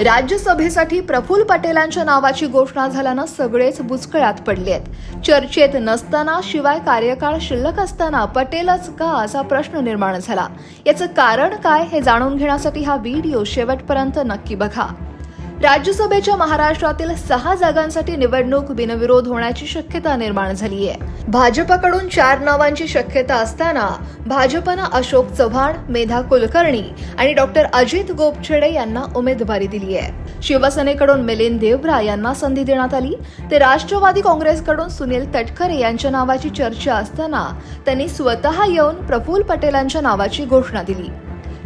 राज्यसभेसाठी प्रफुल्ल पटेलांच्या नावाची घोषणा झाल्यानं सगळेच बुचकळ्यात पडले आहेत. चर्चेत नसताना शिवाय कार्यकाळ शिल्लक असताना पटेलच का असा प्रश्न निर्माण झाला? याचं कारण काय हे जाणून घेण्यासाठी हा व्हिडिओ शेवटपर्यंत नक्की बघा. राज्यसभेच्या महाराष्ट्रातील सहा जागांसाठी निवडणूक बिनविरोध होण्याची शक्यता निर्माण झाली आहे भाजपकडून चार नावांची शक्यता असताना भाजपनं अशोक चव्हाण मेधा कुलकर्णी आणि डॉक्टर अजित गोपछेडे यांना उमेदवारी दिली आहे शिवसेनेकडून मिलिंद देवरा यांना संधी देण्यात आली. ते राष्ट्रवादी काँग्रेसकडून सुनील तटकरे यांच्या नावाची चर्चा असताना त्यांनी स्वतः येऊन प्रफुल्ल पटेलांच्या नावाची घोषणा दिली.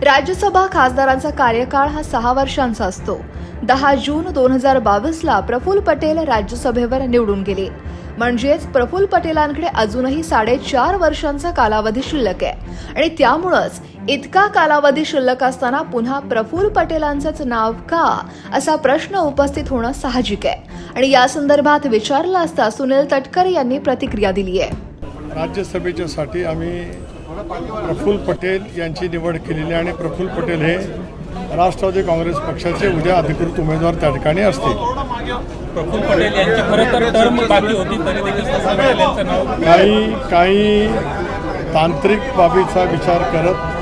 राज्यसभा खासदारांचा कार्यकाळ हा सहा वर्षांचा असतो. दहा जून दोन हजार बावीसला प्रफुल्ल पटेल राज्यसभेवर निवडून गेले. म्हणजेच प्रफुल्ल पटेलांकडे अजूनही साडेचार वर्षांचा कालावधी शिल्लक आहे. आणि त्यामुळंच इतका कालावधी शिल्लक असताना पुन्हा प्रफुल्ल पटेलांचंच नाव का असा प्रश्न उपस्थित होणं साहजिक आहे. आणि या संदर्भात विचारलं असता सुनील तटकरे यांनी प्रतिक्रिया दिली आहे. राज्यसभेच्यासाठी आम्ही प्रफुल्ल पटेल यांची निवड केलेली आणि प्रफुल्ल पटेल हे राष्ट्रवादी काँग्रेस पक्षाचे उद्या अधिकृत उमेदवार त्या ठिकाणी असतील. प्रफुल्ल पटेल यांची खरं तर टर्म बाकी होती तरी देखील काही काही तांत्रिक बाबीचा विचार करत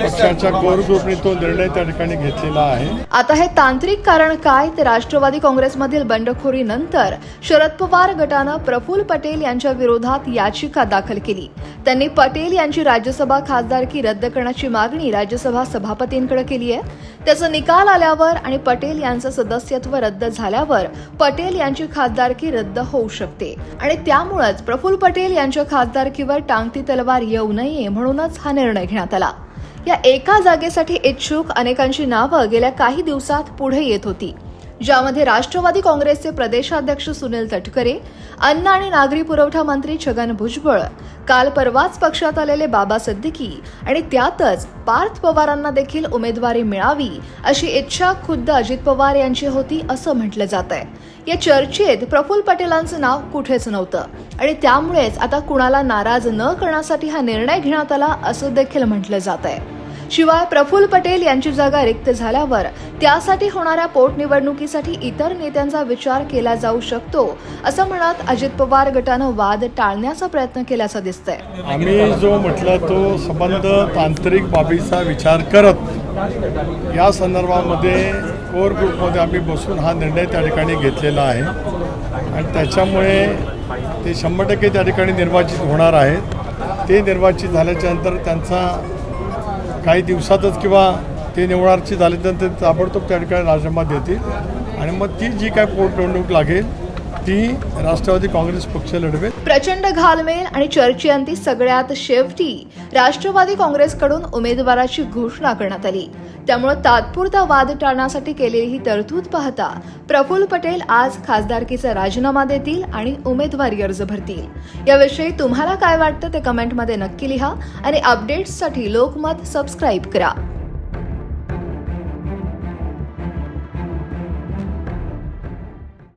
पक्षाच्या कोर ग्रुपने तो निर्णय त्या ठिकाणी घेतलेला आहे. आता हे तांत्रिक कारण काय ते राष्ट्रवादी काँग्रेसमधील बंडखोरीनंतर शरद पवार गटानं प्रफुल्ल पटेल यांच्या विरोधात याचिका दाखल केली. त्यांनी पटेल यांची राज्यसभा खासदारकी रद्द करण्याची मागणी राज्यसभा सभापतींकडे केली आहे. त्याचा निकाल आल्यावर आणि पटेल यांचं सदस्यत्व रद्द झाल्यावर पटेल यांची खासदारकी रद्द होऊ शकते. आणि त्यामुळेच प्रफुल्ल पटेल यांच्या खासदारकीवर टांगती तलवार येऊ नये म्हणूनच हा निर्णय घेण्यात आला. या एका जागेसाठी इच्छुक अनेकांची नावं गेल्या काही दिवसात पुढे येत होती. ज्यामध्ये राष्ट्रवादी काँग्रेसचे प्रदेशाध्यक्ष सुनील तटकरे अन्न आणि नागरी पुरवठा मंत्री छगन भुजबळ काल परवाच पक्षात आलेले बाबा सिद्दीकी आणि त्यातच पार्थ पवारांना देखील उमेदवारी मिळावी अशी इच्छा खुद्द अजित पवार यांची होती असं म्हटलं जात आहे या चर्चेत प्रफुल्ल पटेलांचं नाव कुठेच नव्हतं आणि त्यामुळेच आता कुणाला नाराज न करण्यासाठी हा निर्णय घेण्यात आला असं देखील म्हटलं जात आहे शिवाय प्रफुल्ल पटेल यांची जागा रिक्त झाल्यावर त्यासाठी होणाऱ्या पोटनिवडणुकीसाठी इतर नेत्यांचा विचार केला जाऊ शकतो असं म्हणत अजित पवार गटानं वाद टाळण्याचा प्रयत्न केल्याचं दिसतंय. आम्ही जो म्हटलं तो संबंध तांत्रिक बाबीचा विचार करत या संदर्भामध्ये कोर ग्रुपमध्ये आम्ही बसून हा निर्णय त्या ठिकाणी घेतलेला आहे. आणि त्याच्यामुळे ते शंभर टक्के त्या ठिकाणी निर्वाचित होणार आहेत. ते निर्वाचित झाल्याच्यानंतर त्यांचा काही दिवसातच किंवा ते निवडारची झाल्यानंतर ते ताबडतोब त्या ठिकाणी राजीनामा देतील. आणि मग ती जी काय पोटनिवडणूक लागेल ती राष्ट्रवादी काँग्रेस पक्ष लढवेल. प्रचंड घालमेल आणि चर्चेअंती सगळ्यात शेवटी राष्ट्रवादी काँग्रेसकडून उमेदवाराची घोषणा करण्यात आली. त्यामुळे तात्पुरता वाद टाळण्यासाठी केलेली ही तरतूद पाहता प्रफुल्ल पटेल आज खासदारकीचा राजीनामा देतील आणि उमेदवारी अर्ज भरतील. याविषयी तुम्हाला काय वाटतं ते कमेंटमध्ये नक्की लिहा आणि अपडेट्ससाठी लोकमत सबस्क्राईब करा.